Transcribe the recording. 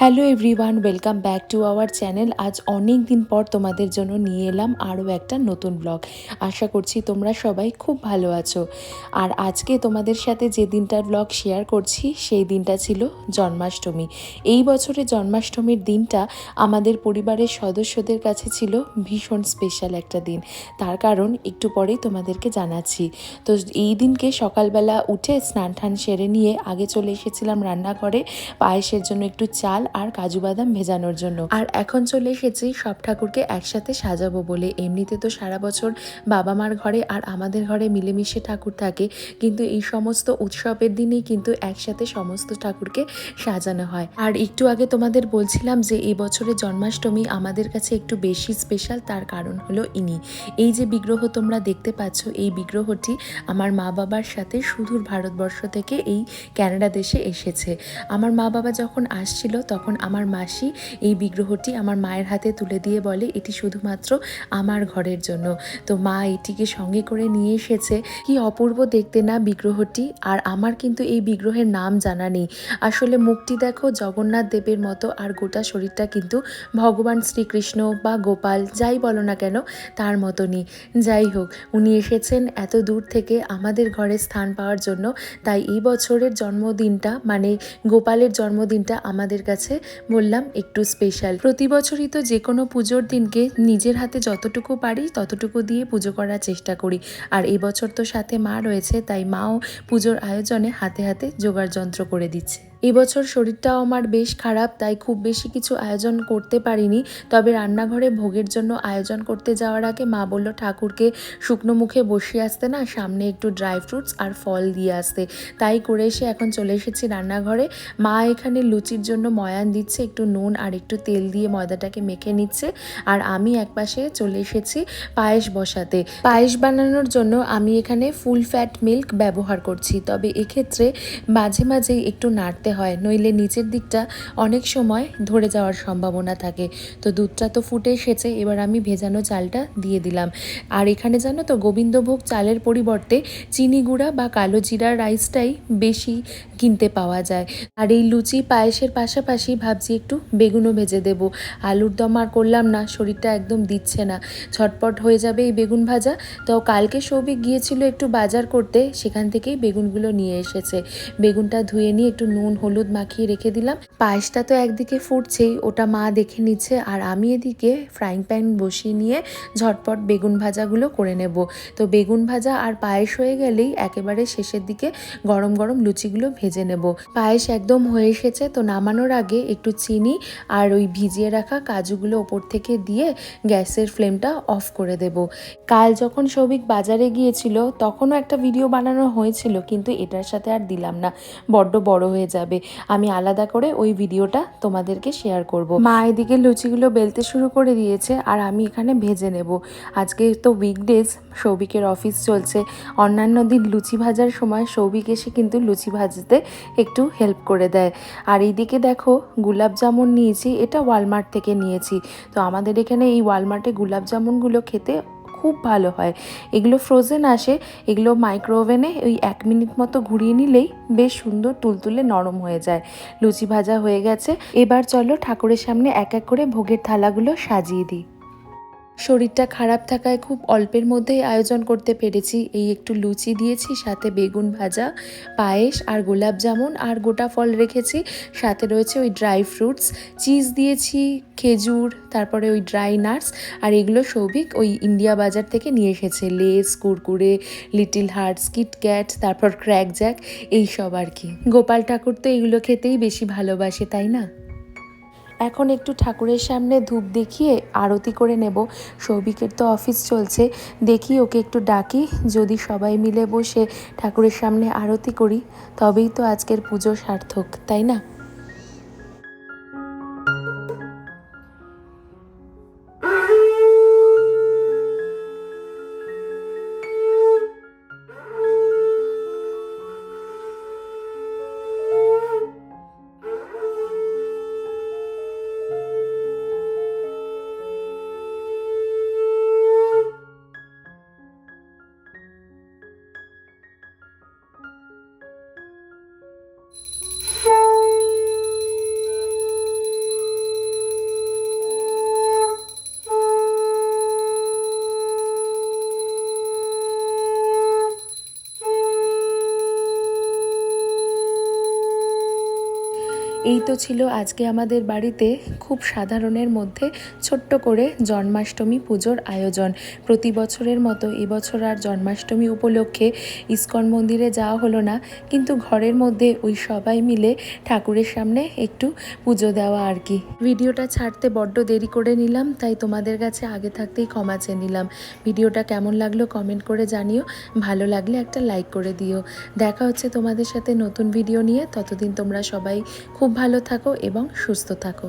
Hello everyone welcome back to our channel আজ অনেক দিন পর তোমাদের জন্য নিয়ে এলাম আরও একটা নতুন ব্লগ আশা করছি তোমরা সবাই খুব ভালো আছো। আর আজকে তোমাদের সাথে যে দিনটার ব্লগ শেয়ার করছি, সেই দিনটা ছিল জন্মাষ্টমী। এই বছরে জন্মাষ্টমীর দিনটা আমাদের পরিবারের সদস্যদের কাছে ছিল ভীষণ স্পেশাল একটা দিন। তার কারণ একটু পরেই তোমাদেরকে জানাচ্ছি। তো এই দিনকে সকালবেলা উঠে স্নান টান সেরে নিয়ে আগে চলে এসেছিলাম রান্নাঘরে। পায়েসের জন্য একটু চাল আর কাজু বাদাম ভেজানোর জন্য। আর এখন চলে এসেছি সব ঠাকুরকে একসাথে সাজাবো বলে। এমনিতে তো সারা বছর বাবা মার ঘরে আর আমাদের ঘরে মিলেমিশে ঠাকুর থাকে। কিন্তু এই সমস্ত উৎসবের দিনেই কিন্তু একসাথে সমস্ত ঠাকুরকে সাজানো হয়। আর একটু আগে তোমাদের বলছিলাম যে এই বছরের জন্মাষ্টমী আমাদের কাছে একটু বেশি স্পেশাল তার কারণ হলো ইনি। এই যে বিগ্রহ তোমরা দেখতে পাচ্ছ, এই বিগ্রহটি আমার মা বাবার সাথে সুদূর ভারতবর্ষ থেকে এই ক্যানাডা দেশে এসেছে। আমার মা বাবা যখন আসছিল তখন আমার মাসি এই বিগ্রহটি আমার মায়ের হাতে তুলে দিয়ে বলে, এটি শুধুমাত্র আমার ঘরের জন্য। তো মা এটিকে সঙ্গে করে নিয়ে এসেছে। কি অপূর্ব দেখতে না বিগ্রহটি, আর আমার কিন্তু এই বিগ্রহের নাম জানা নেই। আসলে মুখটি দেখো, জগন্নাথ দেবের মতো, আর গোটা শরীরটা কিন্তু ভগবান শ্রীকৃষ্ণ বা গোপাল, যাই বলো না কেন, তার মতনই। যাই হোক, উনি এসেছেন এত দূর থেকে আমাদের ঘরে স্থান পাওয়ার জন্য। তাই এই বছরের জন্মদিনটা মানে গোপালের জন্মদিনটা আমাদের কাছে বললাম, একটু স্পেশাল প্রতি বছরই তো যে কোনো পুজোর দিনকে নিজের হাতে যতটুকু পারি ততটুকু দিয়ে পুজো করার চেষ্টা করি। আর এবছর তো সাথে মা রয়েছে, তাই মাও পুজোর আয়োজনে হাতে হাতে যোগার যন্ত্র করে দিচ্ছে। এবছর শরীরটাও আমার বেশ খারাপ, তাই খুব বেশি কিছু আয়োজন করতে পারিনি। তবে রান্নাঘরে ভোগের জন্য আয়োজন করতে যাওয়ার আগে মা বলল, ঠাকুরকে শুকনো মুখে বসিয়ে আসতে না, সামনে একটু ড্রাই ফ্রুটস আর ফল দিয়ে আসতে। তাই করে এসে এখন চলে এসেছি রান্নাঘরে। মা এখানে লুচির জন্য ময়ান দিচ্ছে, একটু নুন আর একটু তেল দিয়ে ময়দাটাকে মেখে নিচ্ছে আর আমি একপাশে চলে এসেছি পায়েস বসাতে। পায়েস বানানোর জন্য আমি এখানে ফুল ফ্যাট মিল্ক ব্যবহার করছি, তবে এক্ষেত্রে মাঝে মাঝেই একটু নাড়তে করতে হয়, নইলে নিচের দিকটা অনেক সময় ধরে যাওয়ার সম্ভাবনা থাকে। তো দুধটা তো ফুটে এসেছে, এবার আমি ভেজানো চালটা দিয়ে দিলাম। আর এখানে জানো তো, গোবিন্দভোগ চালের পরিবর্তে চিনি গুঁড়া বা কালো জিরার রাইসটাই বেশি কিনতে পাওয়া যায়। আর এই লুচি পায়েসের পাশাপাশি ভাবছি একটু বেগুনও ভেজে দেবো। আলুর দম আর করলাম না, শরীরটা একদম দিচ্ছে না। ছটপট হয়ে যাবে এই বেগুন ভাজা। তো কালকে সৌভিক গিয়েছিল একটু বাজার করতে, সেখান থেকেই বেগুনগুলো নিয়ে এসেছে। বেগুনটা ধুয়ে নিয়ে একটু নুন হলুদ মাখিয়ে রেখে দিলাম। পায়েসটা তো একদিকে ফুটছেই, ওটা মা দেখে নিচ্ছে। আর আমি এদিকে ফ্রাইং প্যান বসিয়ে নিয়ে ঝটপট বেগুন ভাজাগুলো করে নেব। তো বেগুন ভাজা আর পায়েস হয়ে গেলেই একেবারে শেষের দিকে গরম গরম লুচিগুলো ভেজে নেব। পায়েস একদম হয়ে এসেছে, তো নামানোর আগে একটু চিনি আর ওই ভিজিয়ে রাখা কাজুগুলো ওপর থেকে দিয়ে গ্যাসের ফ্লেমটা অফ করে দেব। কাল যখন সৌভিক বাজারে গিয়েছিল, তখনও একটা ভিডিও বানানো হয়েছিল, কিন্তু এটার সাথে আর দিলাম না। বড্ড বড় হয়ে যাবে। আমি আলাদা করে ওই ভিডিওটা তোমাদেরকে শেয়ার করব। মা এদিকে লুচিগুলো বেলতে শুরু করে দিয়েছে আর আমি এখানে ভেজে নেব। আজকে তো উইকডেজ সৌভিকের অফিস চলছে। অন্যান্য দিন লুচি ভাজার সময় সৌভিক এসে কিন্তু লুচি ভাজতে একটু হেল্প করে দেয়। আর এইদিকে দেখো গুলাব জামুন নিয়েছি, এটা ওয়ালমার্ট থেকে নিয়েছি। তো আমাদের এখানে এই ওয়ালমার্টে গুলাব জামুনগুলো খেতে খুব ভালো হয়। এগুলো ফ্রোজেন আসে, এগুলো মাইক্রোওভেনে ওই এক মিনিট মতো ঘুরিয়ে নিলেই বেশ সুন্দর তুলতুলে নরম হয়ে যায়। লুচি ভাজা হয়ে গেছে। এবার চলো ঠাকুরের সামনে এক এক করে ভোগের থালাগুলো সাজিয়ে দিই। শরীরটা খারাপ থাকায় খুব অল্পের মধ্যেই আয়োজন করতে পেরেছি। এই একটু লুচি দিয়েছি, সাথে বেগুন ভাজা, পায়েস আর গোলাপ জামুন আর গোটা ফল রেখেছি। সাথে রয়েছে ওই ড্রাই ফ্রুটস, চিজ দিয়েছি, খেজুর, তারপরে ওই ড্রাই নাটস আর এগুলো সৌভিক ওই ইন্ডিয়া বাজার থেকে নিয়ে এসেছে। Lays, Kurkure, little hearts KitKat তারপর ক্র্যাক জ্যাক এইসব আর কি। গোপাল ঠাকুর তো এগুলো খেতেই বেশি ভালোবাসে, তাই না? এখন একটু ঠাকুরের সামনে ধূপ দেখিয়ে আরতি করে নেব। সৌভিকের তো অফিস চলছে, দেখি ওকে একটু ডাকি, যদি সবাই মিলে বসে ঠাকুরের সামনে আরতি করি, তবেই তো আজকের পুজো সার্থক, তাই না? এই তো ছিল আজকে আমাদের বাড়িতে খুব সাধারণের মধ্যে ছোট্ট করে জন্মাষ্টমী পুজোর আয়োজন। প্রতি বছরের মতো এবছর আর জন্মাষ্টমী উপলক্ষে ইস্কন মন্দিরে যাওয়া হলো না, কিন্তু ঘরের মধ্যে ওই সবাই মিলে ঠাকুরের সামনে একটু পুজো দেওয়া আর কি। ভিডিওটা ছাড়তে বড্ড দেরি করে নিলাম, তাই তোমাদের কাছে আগে থাকতেই ক্ষমা চেয়ে নিলাম। ভিডিওটা কেমন লাগল কমেন্ট করে জানিও, ভালো লাগলে একটা লাইক করে দিও। দেখা হচ্ছে তোমাদের সাথে নতুন ভিডিও নিয়ে, ততদিন তোমরা সবাই খুব ভালো থাকো এবং সুস্থ থাকো।